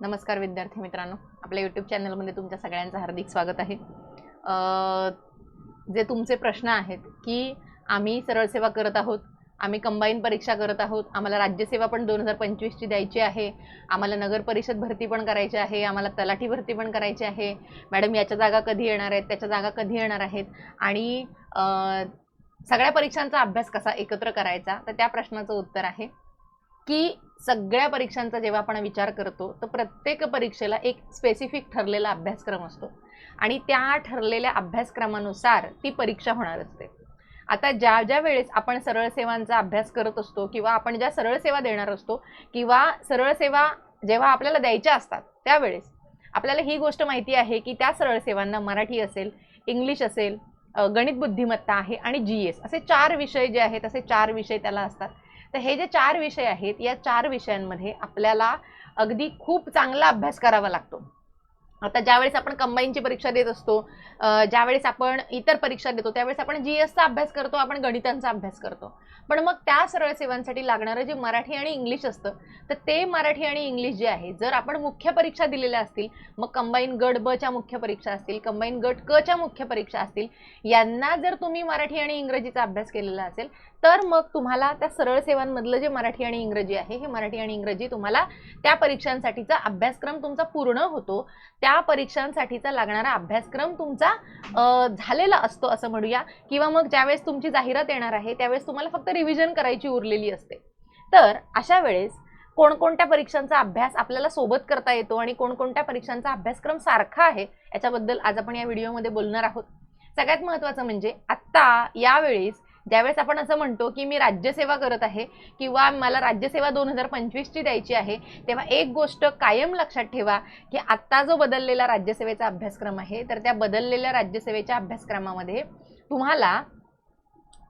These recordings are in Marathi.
नमस्कार विद्यार्थी मित्रांनो. आपल्या यूट्यूब चॅनलमध्ये तुमच्या सगळ्यांचं हार्दिक स्वागत आहे. जे तुमचे प्रश्न आहेत की आम्ही सरळ सेवा करत आहोत आम्ही कंबाईन परीक्षा करत आहोत आम्हाला राज्यसेवा पण दोन हजार पंचवीसची द्यायची आहे आम्हाला नगर परिषद भरती पण करायची आहे आम्हाला तलाठी भरती पण करायची आहे. मॅडम याच्या जागा कधी येणार आहेत त्याच्या जागा कधी येणार आहेत? आणि सगळ्या परीक्षांचा अभ्यास कसा एकत्र करायचा? तर त्या प्रश्नाचं उत्तर आहे की सगळ्या परीक्षांचा जेव्हा आपण विचार करतो तर प्रत्येक परीक्षेला एक स्पेसिफिक ठरलेला अभ्यासक्रम असतो. आणि त्या ठरलेल्या अभ्यासक्रमानुसार ती परीक्षा होणार असते. आता ज्या ज्या वेळेस आपण सरळ सेवांचा अभ्यास करत असतो किंवा आपण ज्या सरळ सेवा देणार असतो किंवा सरळ सेवा जेव्हा आपल्याला द्यायच्या असतात त्यावेळेस आपल्याला ही गोष्ट माहिती आहे की त्या सरळ सेवांना मराठी असेल इंग्लिश असेल गणित बुद्धिमत्ता आहे आणि जी एस असे चार विषय जे आहेत असे चार विषय त्याला असतात. तर हे जे चार विषय आहेत या चार विषयांमध्ये आपल्याला अगदी खूप चांगला अभ्यास करावा लागतो. आता ज्यावेळेस आपण कंबाईनची परीक्षा देत असतो ज्यावेळेस आपण इतर परीक्षा देतो त्यावेळेस आपण जी एसचा अभ्यास करतो आपण गणितांचा अभ्यास करतो. पण मग त्या सरळ सेवांसाठी लागणारं जे मराठी आणि इंग्लिश असतं तर ते मराठी आणि इंग्लिश जे आहे जर आपण मुख्य परीक्षा दिलेल्या असतील मग कंबाईन गट ब च्या मुख्य परीक्षा असतील कंबाईन गट क च्या मुख्य परीक्षा असतील यांना जर तुम्ही मराठी आणि इंग्रजीचा अभ्यास केलेला असेल तर मग तुम्हाला त्या सरळ सेवांमधलं जे मराठी आणि इंग्रजी आहे हे मराठी आणि इंग्रजी तुम्हाला त्या परीक्षांसाठीचा अभ्यासक्रम तुमचा पूर्ण होतो. त्या परीक्षांसाठीचा लागणारा अभ्यासक्रम तुमचा झालेला असतो असं म्हणूया. किंवा मग ज्यावेळेस तुमची जाहिरात येणार आहे त्यावेळेस तुम्हाला फक्त रिव्हिजन करायची उरलेली असते. तर अशा वेळेस कोणकोणत्या परीक्षांचा अभ्यास आपल्याला सोबत करता येतो आणि कोणकोणत्या परीक्षांचा अभ्यासक्रम सारखा आहे याच्याबद्दल आज आपण या व्हिडिओमध्ये बोलणार आहोत. सगळ्यात महत्त्वाचं म्हणजे आत्ता यावेळेस ज्यावेळेस आपण असं म्हणतो की मी राज्यसेवा करत आहे किंवा मला राज्यसेवा दोन हजार पंचवीसची द्यायची आहे तेव्हा एक गोष्ट कायम लक्षात ठेवा की आत्ता जो बदललेला राज्यसेवेचा अभ्यासक्रम आहे तर त्या बदललेल्या राज्यसेवेच्या अभ्यासक्रमामध्ये तुम्हाला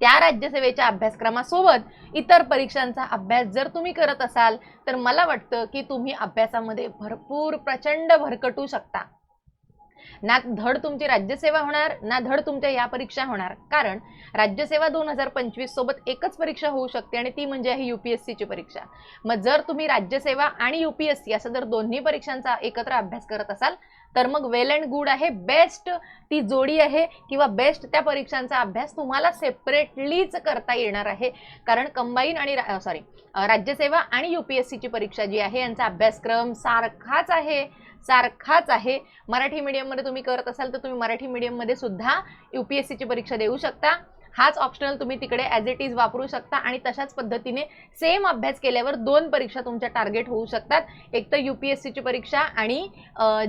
त्या राज्यसेवेच्या अभ्यासक्रमासोबत इतर परीक्षांचा अभ्यास जर तुम्ही करत असाल तर मला वाटतं की तुम्ही अभ्यासामध्ये भरपूर प्रचंड भरकटू शकता. ना धड तुमची राज्यसेवा होणार ना धड तुमच्या या परीक्षा होणार. कारण राज्यसेवा दोन हजार पंचवीस सोबत एकच परीक्षा होऊ शकते आणि ती म्हणजे आहे युपीएससीची परीक्षा. मग जर तुम्ही राज्यसेवा आणि युपीएससी असं जर दोन्ही परीक्षांचा एकत्र अभ्यास करत असाल तर मग वेल अँड गुड आहे बेस्ट ती जोडी आहे किंवा बेस्ट त्या परीक्षांचा अभ्यास तुम्हाला सेपरेटलीच करता येणार आहे. कारण कंबाईन आणि सॉरी राज्यसेवा आणि युपीएससीची परीक्षा जी आहे यांचा अभ्यासक्रम सारखाच आहे. सारखाच आहे. मराठी मीडियममध्ये तुम्ही करत असाल तर तुम्ही मराठी मीडियममध्ये सुद्धा यू पी एस सीची परीक्षा देऊ शकता. हाच ऑप्शनल तुम्ही तिकडे ॲज इट इज वापरू शकता आणि तशाच पद्धतीने सेम अभ्यास केल्यावर दोन परीक्षा तुमच्या टार्गेट होऊ शकतात. एक तर यू पी एस सीची परीक्षा आणि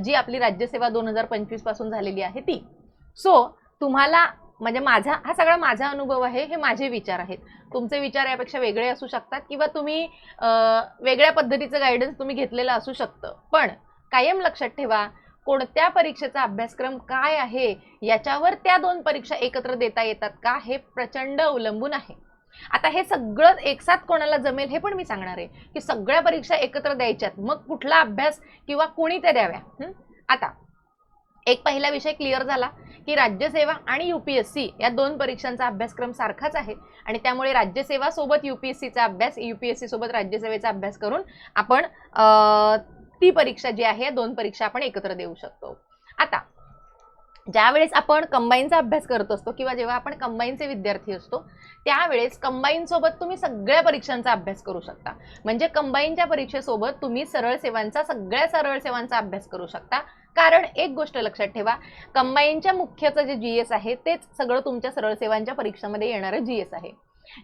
जी आपली राज्यसेवा दोन हजार पंचवीसपासून झालेली आहे ती. सो तुम्हाला म्हणजे माझा हा सगळा माझा अनुभव आहे हे माझे विचार आहेत. तुमचे विचार यापेक्षा वेगळे असू शकतात किंवा तुम्ही वेगळ्या पद्धतीचं गायडन्स तुम्ही घेतलेलं असू शकतं. पण कायम लक्षात ठेवा. कोणत्या परीक्षेचा अभ्यासक्रम काय आहे? याच्यावर त्या दोन परीक्षा एकत्र देता येतात का? हे प्रचंड अवलंबून आहे. आता हे सगळं एकसाथ कोणाला जमेल हे पण मी सांगणार आहे. की सगळ्या परीक्षा एकत्र द्यायच्यात मग कुठला अभ्यास किंवा कोणी त्या द्याव्या? आता एक पहिला विषय क्लिअर झाला की राज्यसेवा आणि यू पी एस सी या दोन परीक्षांचा अभ्यासक्रम सारखाच आहे. आणि त्यामुळे राज्यसेवा सोबत सीचा अभ्यास यू पी एस सोबत राज्यसेवेचा अभ्यास करून आपण ती परीक्षा जी आहे या दोन परीक्षा आपण एकत्र देऊ शकतो. आता ज्यावेळेस आपण कंबाईनचा अभ्यास करत असतो किंवा जेव्हा आपण कंबाईनचे विद्यार्थी असतो त्यावेळेस कंबाईन सोबत तुम्ही सगळ्या परीक्षांचा अभ्यास करू शकता. म्हणजे कंबाईनच्या परीक्षेसोबत तुम्ही सरळ सेवांचा सगळ्या सरळ सेवांचा अभ्यास करू शकता. कारण एक गोष्ट लक्षात ठेवा कंबाईनच्या मुख्यचं जे जी एस आहे तेच सगळं तुमच्या सरळ सेवांच्या परीक्षेमध्ये येणारं जी एस आहे.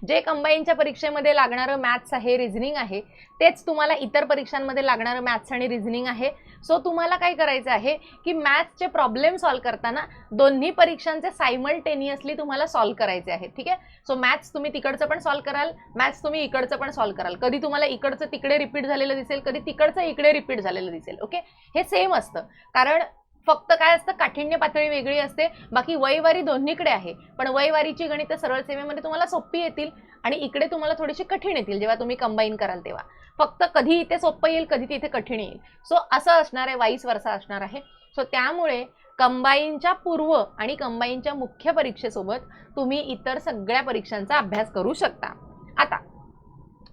जे कंबाईनच्या परीक्षेमध्ये लागणारं मॅथ्स आहे रिझनिंग आहे तेच तुम्हाला इतर परीक्षांमध्ये लागणारं मॅथ्स आणि रिझनिंग आहे. सो तुम्हाला काय करायचं आहे की मॅथ्सचे प्रॉब्लेम सॉल्व्ह करताना दोन्ही परीक्षांचे सायमल्टेनियसली तुम्हाला सॉल्व्ह करायचे आहेत ठीक आहे? सो मॅथ्स तुम्ही तिकडचं पण सॉल्व्ह कराल मॅथ्स तुम्ही इकडचं पण सॉल्व्ह कराल. कधी तुम्हाला इकडचं तिकडे रिपीट झालेलं दिसेल कधी तिकडचं इकडे रिपीट झालेलं दिसेल ओके हे सेम असतं. कारण फक्त काय असतं काठिण्य पातळी वेगळी असते बाकी वयवारी दोन्हीकडे आहे. पण वयवारीची गणितं सरळ सेवेमध्ये तुम्हाला सोपी येतील आणि इकडे तुम्हाला थोडीशी कठीण येतील जेव्हा तुम्ही कंबाईन कराल तेव्हा. फक्त कधी इथे सोपं येईल कधी तिथे कठीण येईल. सो असं असणार आहे वाईस वर्षा असणार आहे. सो त्यामुळे कंबाईनच्या पूर्व आणि कंबाईनच्या मुख्य परीक्षेसोबत तुम्ही इतर सगळ्या परीक्षांचा अभ्यास करू शकता. आता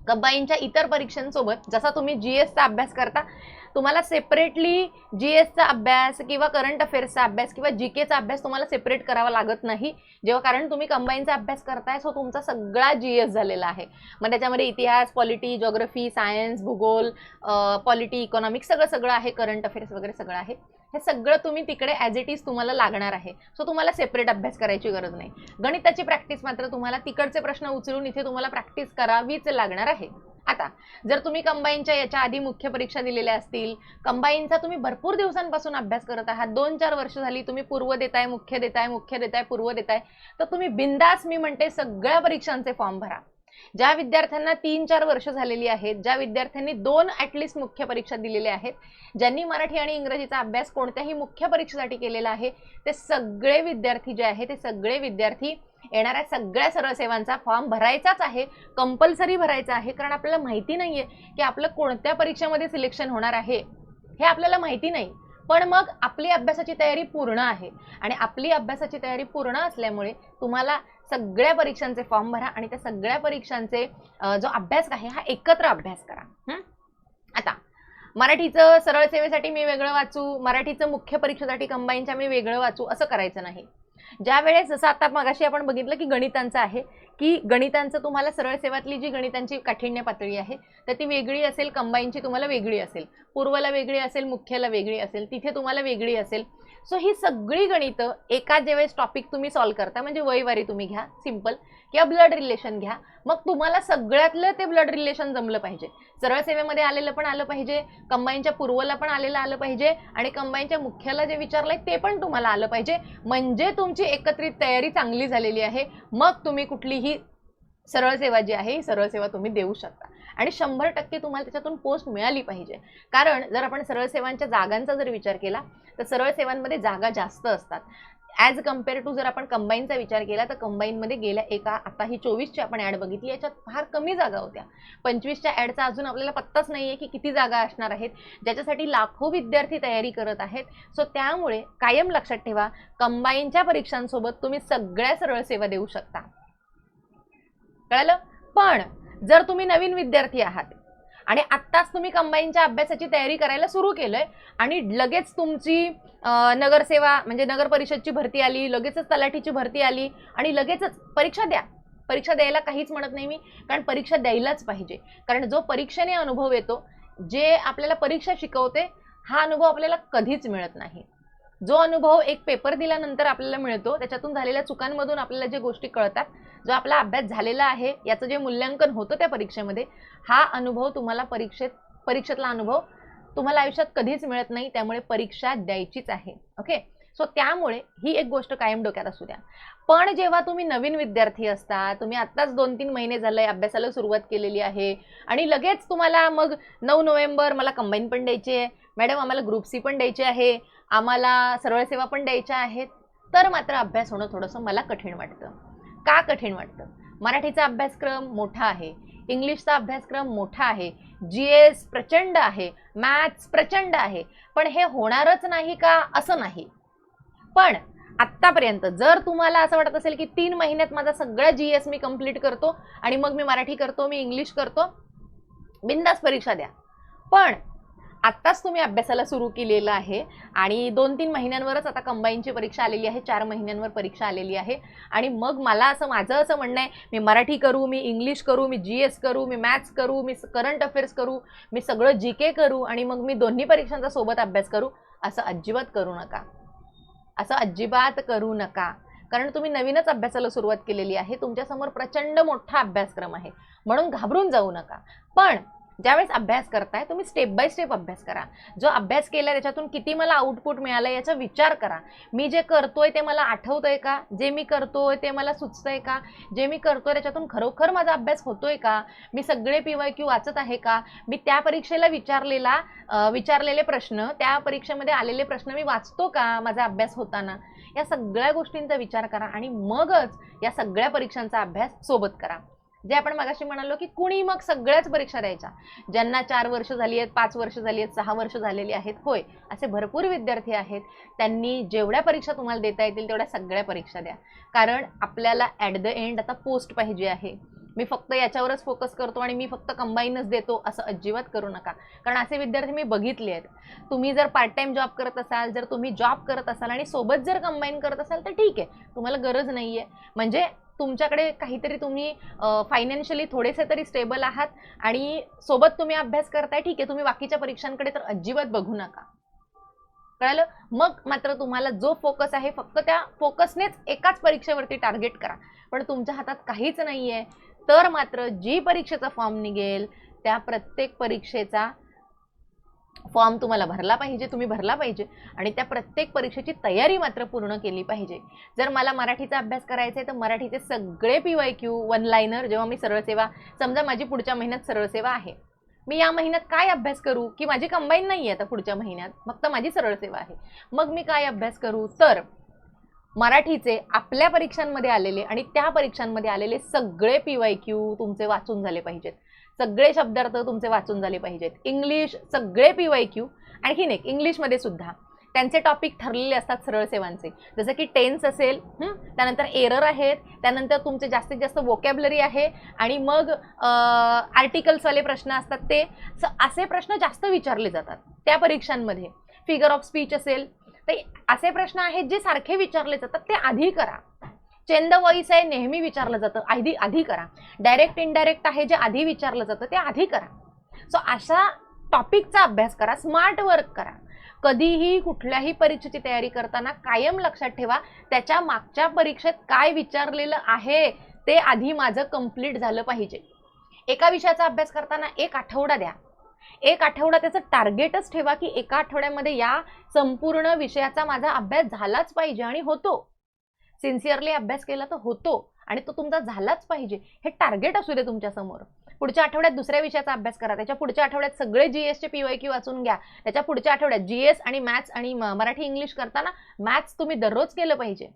कंबाईनच्या इतर परीक्षांसोबत जसा तुम्ही जी एसचा अभ्यास करता तुम्हाला सेपरेटली जी एसचा अभ्यास किंवा करंट अफेअर्सचा अभ्यास किंवा जी केचा अभ्यास तुम्हाला सेपरेट करावा लागत नाही. जेव्हा कारण तुम्ही कंबाईनचा अभ्यास करताय सो तुमचा सगळा जी एस झालेला आहे. मग त्याच्यामध्ये इतिहास पॉलिटी जॉग्रफी सायन्स भूगोल पॉलिटी इकॉनॉमिक्स सगळं सगळं आहे करंट अफेअर्स वगैरे सगळं आहे. हे सगळं तुम्ही तिकडे ॲज इट इज तुम्हाला लागणार आहे. सो तुम्हाला सेपरेट अभ्यास करायची गरज नाही. गणिताची प्रॅक्टिस मात्र तुम्हाला तिकडचे प्रश्न उचलून इथे तुम्हाला प्रॅक्टिस करावीच लागणार आहे. आता जर तुम्ही कंबाईनच्या याच्या आधी मुख्य परीक्षा दिलेल्या असतील कंबाईनचा तुम्ही भरपूर दिवसांपासून अभ्यास करत आहात दोन चार वर्ष झाली तुम्ही पूर्व देताय मुख्य देताय मुख्य देताय पूर्व देताय तर तुम्ही बिंदास मी म्हणते सगळ्या परीक्षांचे फॉर्म भरा. ज्या विद्यार्थ्यांना तीन चार वर्ष झालेली आहेत ज्या विद्यार्थ्यांनी दोन ॲटलिस्ट मुख्य परीक्षा दिलेल्या आहेत ज्यांनी मराठी आणि इंग्रजीचा अभ्यास कोणत्याही मुख्य परीक्षेसाठी केलेला आहे ते सगळे विद्यार्थी जे आहे ते सगळे विद्यार्थी येणाऱ्या सगळ्या सरळ सेवांचा फॉर्म भरायचाच आहे कंपल्सरी भरायचा आहे कारण आपल्याला माहिती नाहीये की आपलं कोणत्या परीक्षेमध्ये सिलेक्शन होणार आहे हे आपल्याला माहिती नाही. पण मग आपली अभ्यासाची तयारी पूर्ण आहे आणि आपली अभ्यासाची तयारी पूर्ण असल्यामुळे तुम्हाला सगळ्या परीक्षांचे फॉर्म भरा आणि त्या सगळ्या परीक्षांचे जो अभ्यास आहे हा एकत्र अभ्यास करा. आता मराठीचं सरळ सेवेसाठी मी वेगळं वाचू मराठीचं मुख्य परीक्षेसाठी कंबाईनच्या मी वेगळं वाचू असं करायचं नाही. ज्या वेळेस जसं आता मगाशी आपण बघितलं की गणितांचं आहे की गणितांचं तुम्हाला सरळ सेवातली जी गणितांची काठिण्य पातळी आहे तर ती वेगळी असेल कंबाईनची तुम्हाला वेगळी असेल. पूर्वला वेगळी असेल मुख्यला वेगळी असेल तिथे तुम्हाला वेगळी असेल. सो ही सगळी गणितं एका ज्यावेळेस टॉपिक तुम्ही सॉल्व्ह करता म्हणजे वयवारी तुम्ही घ्या सिंपल किंवा ब्लड रिलेशन घ्या मग तुम्हाला सगळ्यातलं ते ब्लड रिलेशन जमलं पाहिजे. सरळ सेवेमध्ये आलेलं पण आलं पाहिजे कंबाईनच्या पूर्वला पण आलेलं आलं पाहिजे आणि कंबाईनच्या मुख्याला जे विचारलंय ते पण तुम्हाला आलं पाहिजे. म्हणजे तुमची एकत्रित तयारी चांगली झालेली आहे मग तुम्ही कुठलीही सरळ सेवा जी आहे ही सरळ सेवा तुम्ही देऊ शकता. आणि शंभर टक्के तुम्हाला त्याच्यातून पोस्ट मिळाली पाहिजे. कारण जर आपण सरळ सेवांच्या जागांचा जर विचार केला तर सरळ सेवांमध्ये जागा जास्त असतात. ॲज कंपेअर टू जर आपण कंबाईनचा विचार केला तर कंबाईनमध्ये गेल्या एका आता ही चोवीसची आपण ॲड बघितली याच्यात फार कमी जागा होत्या. पंचवीसच्या ॲडचा अजून आपल्याला पत्ताच नाही आहे की किती जागा असणार आहेत. ज्याच्यासाठी लाखो विद्यार्थी तयारी करत आहेत. सो त्यामुळे कायम लक्षात ठेवा कंबाईनच्या परीक्षांसोबत तुम्ही सगळ्या सरळ सेवा देऊ शकता. कळलं? पण जर तुम्ही नवीन विद्यार्थी आहात आणि आत्ताच तुम्ही कंबाईनच्या अभ्यासाची तयारी करायला सुरू केलंय आणि लगेच तुमची नगरसेवा म्हणजे नगर परिषदची भरती आली लगेचच तलाठीची भरती आली आणि लगेचच परीक्षा द्या. परीक्षा द्यायला काहीच म्हणत नाही मी कारण परीक्षा द्यायलाच पाहिजे. कारण जो परीक्षेने अनुभव येतो जे आपल्याला परीक्षा शिकवते हा अनुभव आपल्याला कधीच मिळत नाही. जो अनुभव एक पेपर दिल्यानंतर आपल्याला मिळतो त्याच्यातून झालेल्या चुकांमधून आपल्याला जे गोष्टी कळतात जो आपला अभ्यास झालेला आहे याचं जे मूल्यांकन होतं त्या परीक्षेमध्ये हा अनुभव तुम्हाला परीक्षेत परीक्षेतला अनुभव तुम्हाला आयुष्यात कधीच मिळत नाही त्यामुळे परीक्षा द्यायचीच आहे. ओके सो त्यामुळे ही एक गोष्ट कायम डोक्यात असू द्या. पण जेव्हा तुम्ही नवीन विद्यार्थी असता तुम्ही आत्ताच दोन तीन महिने झालंय अभ्यासाला सुरुवात केलेली आहे आणि लगेच तुम्हाला मग नऊ नोव्हेंबर मला कंबाईन पण द्यायची आहे मॅडम आम्हाला ग्रुप सी पण द्यायचे आहे आम्हाला सरळ सेवा पण द्यायच्या आहेत तर मात्र अभ्यास होणं थोडंसं मला कठीण वाटतं. का कठीण वाटतं? मराठीचा अभ्यासक्रम मोठा आहे इंग्लिशचा अभ्यासक्रम मोठा आहे जी एस प्रचंड आहे मॅथ्स प्रचंड आहे पण हे होणारच नाही का असं नाही? पण आत्तापर्यंत जर तुम्हाला असं वाटत असेल की तीन महिन्यात माझा सगळा जी एस मी कंप्लीट करतो आणि मग मी मराठी करतो मी इंग्लिश करतो बिंदास परीक्षा द्या. पण आत्ताच तुम्ही अभ्यासाला सुरू केलेलं आहे आणि दोन तीन महिन्यांवरच आता कंबाईनची परीक्षा आलेली आहे चार महिन्यांवर परीक्षा आलेली आहे. आणि मग मला असं माझं असं म्हणणं आहे मी मराठी करू मी इंग्लिश करू मी जी एस करू मी मॅथ्स करू मी करंट अफेअर्स करू मी सगळं जी के करू आणि मग मी दोन्ही परीक्षांचा सोबत अभ्यास करू असं अजिबात करू नका. असं अजिबात करू नका. कारण तुम्ही नवीनच अभ्यासाला सुरुवात केलेली आहे तुमच्यासमोर प्रचंड मोठा अभ्यासक्रम आहे. म्हणून घाबरून जाऊ नका. पण ज्यावेळेस अभ्यास करताय तुम्ही स्टेप बाय स्टेप अभ्यास करा. जो अभ्यास केला त्याच्यातून किती मला आउटपुट मिळालं याचा विचार करा. मी जे करतोय ते मला आठवतंय का? जे मी करतोय ते मला सुचतंय का? जे मी करतोय त्याच्यातून खरोखर माझा अभ्यास होतोय का? मी सगळे पी वाय क्यू वाचत आहे का? मी त्या परीक्षेला विचारलेला विचारलेले प्रश्न त्या परीक्षेमध्ये आलेले प्रश्न मी वाचतो का माझा अभ्यास होताना? या सगळ्या गोष्टींचा विचार करा आणि मगच या सगळ्या परीक्षांचा अभ्यास सोबत करा. जे आपण मगाशी म्हणालो की कुणी मग सगळ्याच परीक्षा द्यायच्या. ज्यांना चार वर्ष झाली आहेत पाच वर्ष झाली आहेत सहा वर्ष झालेली आहेत होय असे भरपूर विद्यार्थी आहेत. त्यांनी जेवढ्या परीक्षा तुम्हाला देता येतील तेवढ्या सगळ्या परीक्षा द्या. कारण आपल्याला ॲट द एंड आता पोस्ट पाहिजे आहे. मी फक्त याच्यावरच फोकस करतो आणि मी फक्त कंबाईनच देतो असं अजिबात करू नका. कारण असे विद्यार्थी मी बघितले आहेत. तुम्ही जर पार्ट टाइम जॉब करत असाल जर तुम्ही जॉब करत असाल आणि सोबत जर कंबाईन करत असाल तर ठीक आहे. तुम्हाला गरज नाही आहे म्हणजे तुमच्याकडे काहीतरी तुम्ही फायनान्शियली थोडेसे तरी स्टेबल आहात आणि सोबत तुम्ही अभ्यास करताय ठीक आहे तुम्ही बाकीच्या परीक्षांकडे तर अजिबात बघू नका. कळालं? मग मात्र तुम्हाला जो फोकस आहे फक्त त्या फोकसनेच एकाच परीक्षेवरती टार्गेट करा. पण तुमच्या हातात काहीच नाही आहे तर मात्र जी परीक्षेचा फॉर्म निघेल त्या प्रत्येक परीक्षेचा फॉर्म तुम्हाला भरला पाहिजे तुम्ही भरला पाहिजे आणि त्या प्रत्येक परीक्षेची तयारी मात्र पूर्ण केली पाहिजे. जर मला मराठीचा अभ्यास करायचा आहे तर मराठीचे सगळे P Y Q one liner जेव्हा मी सरळ सेवा समजा माझी पुढच्या महिन्यात सरळ सेवा आहे. मी या महिन्यात काय अभ्यास करू? की माझी कंबाईन नाही आहे आता पुढच्या महिन्यात फक्त माझी सरळ सेवा आहे. मग मी काय अभ्यास करू? तर मराठीचे आपल्या परीक्षांमध्ये आलेले आणि त्या परीक्षांमध्ये आलेले सगळे पी वाय क्यू तुमचे वाचून झाले पाहिजेत. सगळे शब्दार्थ तुमचे वाचून झाले पाहिजेत. इंग्लिश सगळे पी वाय क्यू आणखीन एक इंग्लिशमध्ये सुद्धा त्यांचे टॉपिक ठरलेले असतात सरळ सेवांचे. जसं की टेन्स असेल त्यानंतर एरर आहेत त्यानंतर तुमचे जास्तीत जास्त वोकॅबलरी आहे आणि मग आर्टिकल्सवाले प्रश्न असतात ते. असे प्रश्न जास्त विचारले जातात त्या परीक्षांमध्ये. फिगर ऑफ स्पीच असेल तर असे प्रश्न आहेत जे सारखे विचारले जातात ते आधी करा. चेंद वॉईस आहे नेहमी विचारलं जातं. आधी आधी करा. डायरेक्ट इनडायरेक्ट आहे जे आधी विचारलं जातं ते आधी करा. सो अशा टॉपिकचा अभ्यास करा. स्मार्ट वर्क करा. कधीही कुठल्याही परीक्षेची तयारी करताना कायम लक्षात ठेवा त्याच्या मागच्या परीक्षेत काय विचारलेलं आहे ते आधी माझं कंप्लीट झालं पाहिजे. एका विषयाचा अभ्यास करताना एक आठवडा द्या. एक आठवडा त्याचं टार्गेटच ठेवा की एका आठवड्यामध्ये या संपूर्ण विषयाचा माझा अभ्यास झालाच पाहिजे आणि होतो. सिन्सिअरली अभ्यास केला तर होतो आणि तो तुमचा झालाच पाहिजे. हे टार्गेट असू दे तुमच्यासमोर पुढच्या आठवड्यात दुसऱ्या विषयाचा अभ्यास करा. त्याच्या पुढच्या आठवड्यात सगळे जीएसचे पीवाय क्यू वाचून घ्या. त्याच्या पुढच्या आठवड्यात जीएस आणि मॅथ्स आणि मराठी इंग्लिश करताना मॅथ्स तुम्ही दररोज केलं पाहिजे.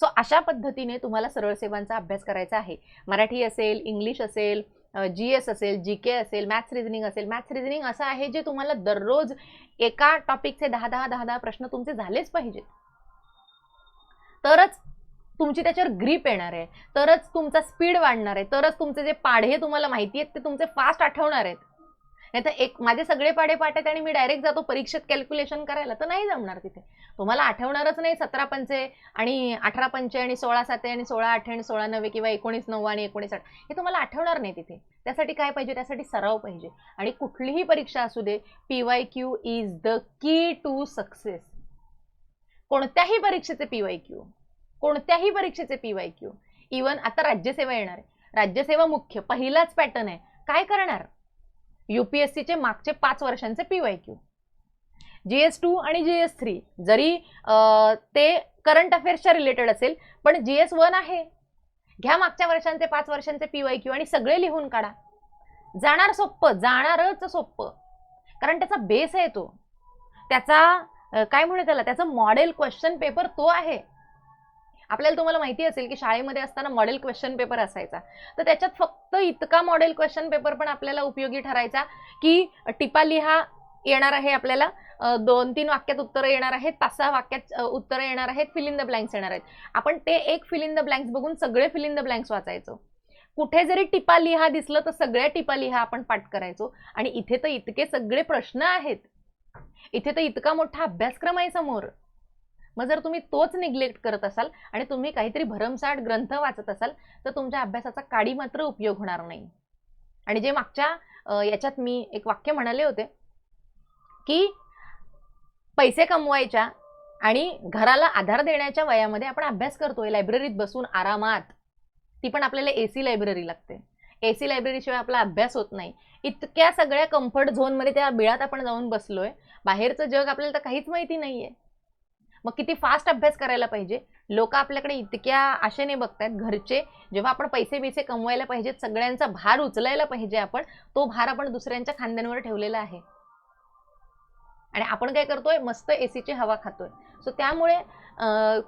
सो अशा पद्धतीने तुम्हाला सरळ सेवांचा अभ्यास करायचा आहे. मराठी असेल इंग्लिश असेल जी एस असेल जी के असेल मॅथ्स रिझनिंग असेल. मॅथ्स रिझनिंग असं आहे जे तुम्हाला दररोज एका टॉपिकचे दहा दहा दहा दहा प्रश्न तुमचे झालेच पाहिजेत. तरच तुमची त्याच्यावर ग्रीप येणार आहे. तरच तुमचा स्पीड वाढणार आहे. तरच तुमचे जे पाढे तुम्हाला माहिती आहेत ते तुमचे फास्ट आठवणार आहेत. नाही तर एक माझे सगळे पाढे पाठ आहेत आणि मी डायरेक्ट जातो परीक्षेत कॅल्क्युलेशन करायला तर नाही जमणार तिथे. तुम्हाला आठवणारच नाही सतरा पंचे आणि अठरा पंचे आणि सोळा साते आणि सोळा आठ आणि सोळा नवे किंवा एकोणीस नऊ आणि एकोणीस आठ हे तुम्हाला आठवणार नाही तिथे. त्यासाठी काय पाहिजे? त्यासाठी सराव पाहिजे. आणि कुठलीही परीक्षा असू दे P Y Q is the key to success कोणत्याही परीक्षेचे पी वाय क्यू कोणत्याही परीक्षेचे पी वाय क्यू इवन आता राज्यसेवा येणार आहे. राज्यसेवा मुख्य पहिलाच पॅटर्न आहे. काय करणार? युपीएससीचे मागचे पाच वर्षांचे P Y Q G S two आणि जी एस थ्री जरी ते करंट अफेअर्सच्या रिलेटेड असेल पण जी एस वन आहे. घ्या मागच्या वर्षांचे पाच वर्षांचे पी वाय क्यू आणि सगळे लिहून काढा. जाणार सोप्पं जाणारच सोप्पं. कारण त्याचा बेस आहे तो. त्याचा काय म्हणू त्याला? त्याचं मॉडेल क्वेश्चन पेपर तो आहे. आपल्याला तुम्हाला माहिती असेल की शाळेमध्ये असताना मॉडेल क्वेश्चन पेपर असायचा. तर त्याच्यात फक्त इतका मॉडेल क्वेश्चन पेपर पण आपल्याला उपयोगी ठरायचा की टिपा लिहा येणार आहे आपल्याला. दोन तीन वाक्यात उत्तरं येणार आहेत पाच सहा वाक्यात उत्तरं येणार आहेत फिल इन द ब्लँक्स येणार आहेत. आपण ते एक फिल इन द ब्लँक्स बघून सगळे फिल इन द ब्लँक्स वाचायचो. कुठे जरी टिपा लिहा दिसलं तर सगळ्या टिपा लिहा आपण पाठ करायचो. आणि इथे तर इतके सगळे प्रश्न आहेत. इथे तर इतका मोठा अभ्यासक्रम आहे समोर. मग जर तुम्ही तोच निग्लेक्ट करत असाल आणि तुम्ही काहीतरी भरमसाठ ग्रंथ वाचत असाल तर तुमच्या अभ्यासाचा काडी मात्र उपयोग होणार नाही. आणि जे मागच्या याच्यात मी एक वाक्य म्हणाले होते की पैसे कमवायच्या आणि घराला आधार देण्याच्या वयामध्ये आपण अभ्यास करतोय लायब्ररीत बसून आरामात ती पण आपल्याला ए सी लायब्ररी लागते. ए सी लायब्ररीशिवाय आपला अभ्यास होत नाही. इतक्या सगळ्या कम्फर्ट झोनमध्ये त्या बिळात आपण जाऊन बसलोय. बाहेरचं जग आपल्याला तर काहीच माहिती नाहीये. मग किती फास्ट अभ्यास करायला पाहिजे? लोक आपल्याकडे इतक्या आशेने बघतायत. घरचे जेव्हा आपण पैसे बिसे कमवायला पाहिजेत सगळ्यांचा भार उचलायला पाहिजे आपण तो भार आपण दुसऱ्यांच्या खांद्यांवर ठेवलेला आहे. आणि आपण काय करतोय? मस्त एसीची हवा खातोय. सो त्यामुळे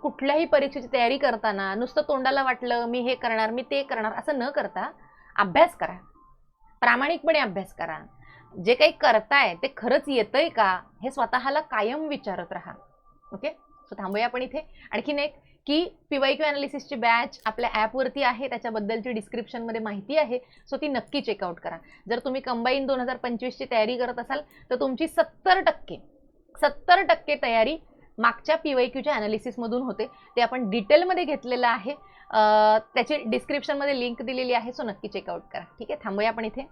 कुठल्याही परीक्षेची तयारी करताना नुसतं तोंडाला वाटलं मी हे करणार मी ते करणार असं न करता अभ्यास करा. प्रामाणिकपणे अभ्यास करा. जे काही करताय ते खरंच येतंय का? हे स्वतःला कायम विचारत राहा. ओके? सो थांबूया आपण इथे. आणखीन एक की पीवाय क्यू अनालिसिसची बॅच आपल्या ॲपवरती आहे. त्याच्याबद्दलची डिस्क्रिप्शनमध्ये माहिती आहे. सो ती नक्की चेकआउट करा. जर तुम्ही कंबाईन दोन हजार पंचवीसची तयारी करत असाल तर तुमची सत्तर टक्के सत्तर टक्के तयारी मागच्या पी वाय क्यूच्या अनालिसिसमधून होते. ते आपण डिटेलमध्ये घेतलेलं आहे. त्याचे त्याची डिस्क्रिप्शनमध्ये लिंक दिलेली आहे सो नक्की चेकआउट करा. ठीक आहे? थांबूया आपण इथे.